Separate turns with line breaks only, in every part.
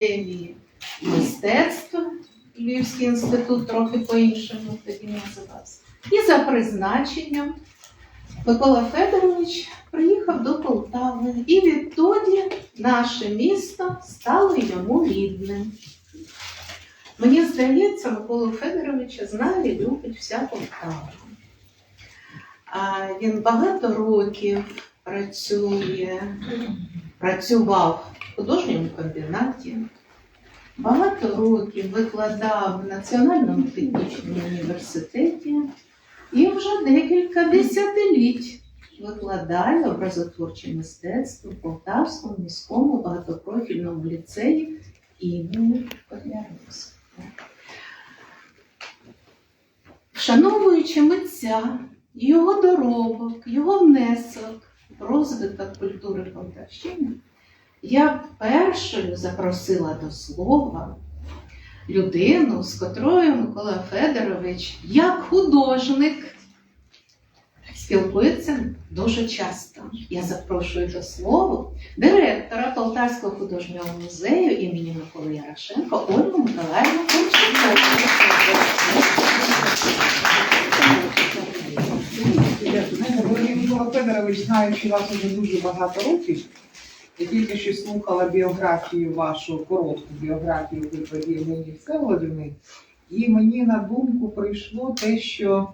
академії мистецтв, Львівський інститут трохи по-іншому тоді називався. І за призначенням Микола Федорович приїхав до Полтави, і відтоді наше місто стало йому рідним. Мені здається, Миколу Федоровича знає і любить вся Полтава. А Він багато років працює, працював в художньому комбінаті, багато років викладав в Національному технічному університеті і вже декілька десятиліть викладає образотворче мистецтво в Полтавському міському багатопрофільному ліцеї імені Котляревського. Вшановуючи митця, його доробок, його внесок розвиток культури Полтавщини, я першою запросила до слова людину, з котрою Микола Федорович, як художник, спілкується дуже часто. Я запрошую до слова директора Полтавського художнього музею імені Миколи Ярошенко Ольгу Миколаївну
Микола Федорович, знаючи вас уже дуже багато років, я тільки що слухала біографію вашу, коротку біографію ви Євгенії Всеволодівни, і мені на думку прийшло те, що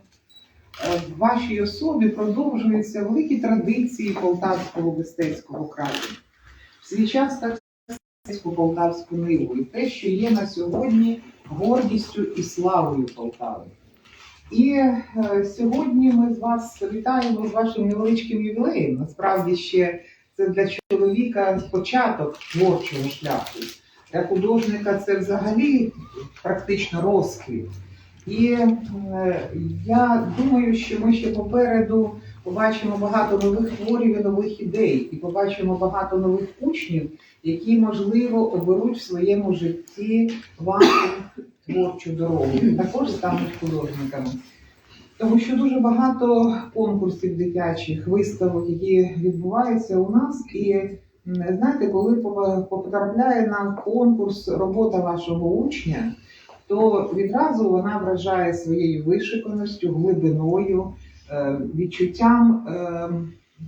е, в вашій особі продовжуються великі традиції полтавського мистецького краю. В свій час так полтавську ниву, і те, що є на сьогодні гордістю і славою Полтави. І е, сьогодні ми з вас вітаємо з вашим невеличким ювілеєм. Насправді ще це для чоловіка початок творчого шляху. Для художника це взагалі практично розквіт. І е, я думаю, що ми ще попереду побачимо багато нових творів і нових ідей, і побачимо багато нових учнів, які, можливо, оберуть в своєму житті вашу творчу дорогу. Також стануть художниками. Тому що дуже багато конкурсів дитячих, виставок, які відбуваються у нас, і знаєте, коли потрапляє на конкурс робота вашого учня, то відразу вона вражає своєю вишиканістю, глибиною, е, відчуттям е,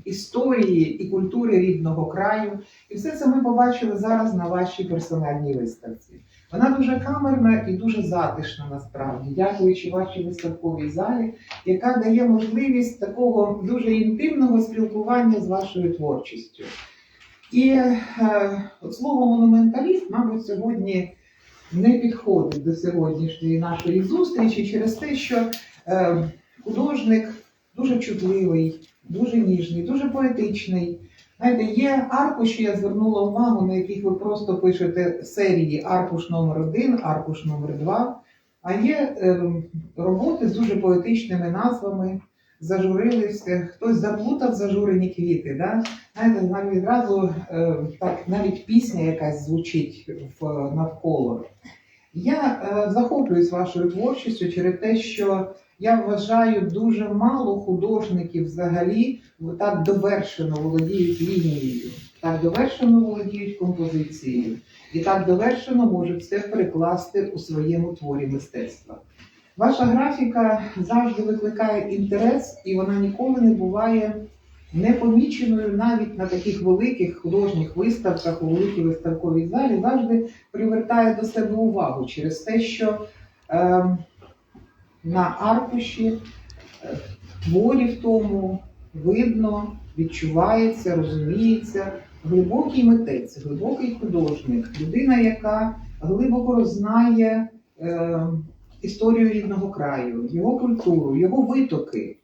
історії і культури рідного краю. І все це ми побачили зараз на вашій персональній виставці. Вона дуже камерна і дуже затишна насправді, дякуючи вашій виставковій залі, яка дає можливість такого дуже інтимного спілкування з вашою творчістю. І е, от слово монументаліст, мабуть, сьогодні не підходить до сьогоднішньої нашої зустрічі через те, що е, художник дуже чутливий, дуже ніжний, дуже поетичний. Знаєте, є аркуші, я звернула увагу, на яких ви просто пишете серії аркуш номер 1 аркуш номер 2 а є ем, роботи з дуже поетичними назвами. Зажурилився, хтось заплутав зажурені квіти. Да? Знаєте, навіть відразу е, так, навіть пісня якась звучить в, навколо. Я е, захоплююсь вашою творчістю через те, що я вважаю дуже мало художників взагалі так довершено володіють лінією, так довершено володіють композицією, і так довершено можуть все перекласти у своєму творі мистецтва. Ваша графіка завжди викликає інтерес, і вона ніколи не буває непоміченою навіть на таких великих художніх виставках у великій виставковій залі, завжди привертає до себе увагу через те, що е, на аркуші е, творі в тому видно, відчувається, розуміється глибокий митець, глибокий художник, людина, яка глибоко рознає е, історію рідного краю, його культуру, його витоки.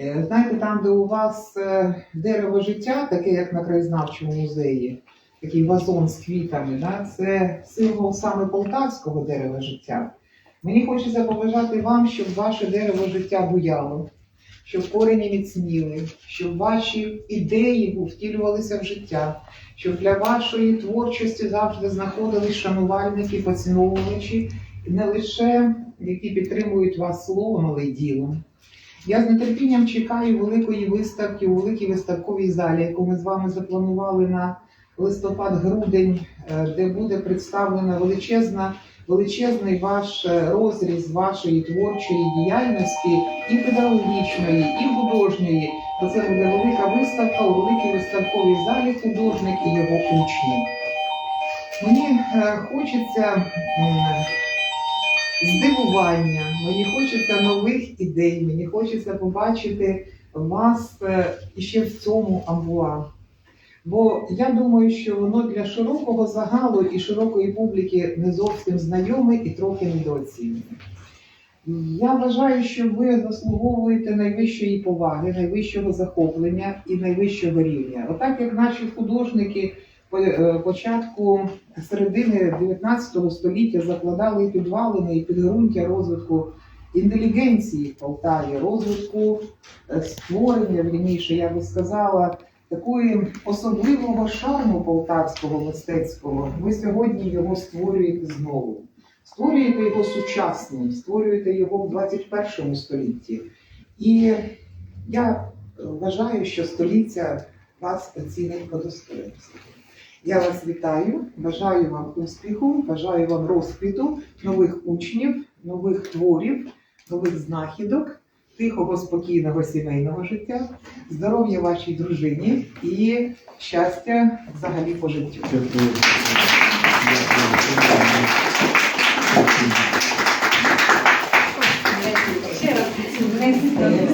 Е, знаєте, там, де у вас е, дерево життя, таке як на краєзнавчому музеї, такий вазон з квітами, да, це символ саме полтавського дерева життя. Мені хочеться побажати вам, щоб ваше дерево життя буяло, щоб корені міцніли, щоб ваші ідеї втілювалися в життя, щоб для вашої творчості завжди знаходились шанувальники, поціновувачі, не лише які підтримують вас словом, але й ділом. Я з нетерпінням чекаю великої виставки у великій виставковій залі, яку ми з вами запланували на листопад-грудень, е, де буде представлена величезна, величезний ваш е, розріз вашої творчої діяльності, і педагогічної, і художньої. Бо це буде велика виставка у великій виставковій залі художник і його учні. Мені е, хочеться здивування, мені хочеться нових ідей, мені хочеться побачити вас е, іще в цьому амбуа. Бо я думаю, що воно для широкого загалу і широкої публіки не зовсім знайоме і трохи недооцінене. Я вважаю, що ви заслуговуєте найвищої поваги, найвищого захоплення і найвищого рівня. Отак як наші художники е, початку середини 19 століття закладали підвалини і підґрунтя розвитку інтелігенції в Полтаві, розвитку е, створення, вірніше, я би сказала, такої особливого шарму полтавського мистецького. Ви сьогодні його створюєте знову. Створюєте його сучасним, створюєте його в 21 столітті. І я вважаю, що століття вас оцінить по достоинству. Я вас вітаю, бажаю вам успіху, бажаю вам розквіту нових учнів, нових творів, нових знахідок, тихого, спокійного сімейного життя, здоров'я вашій дружині і щастя взагалі по життю.
Дякую. Дякую.
Ще раз.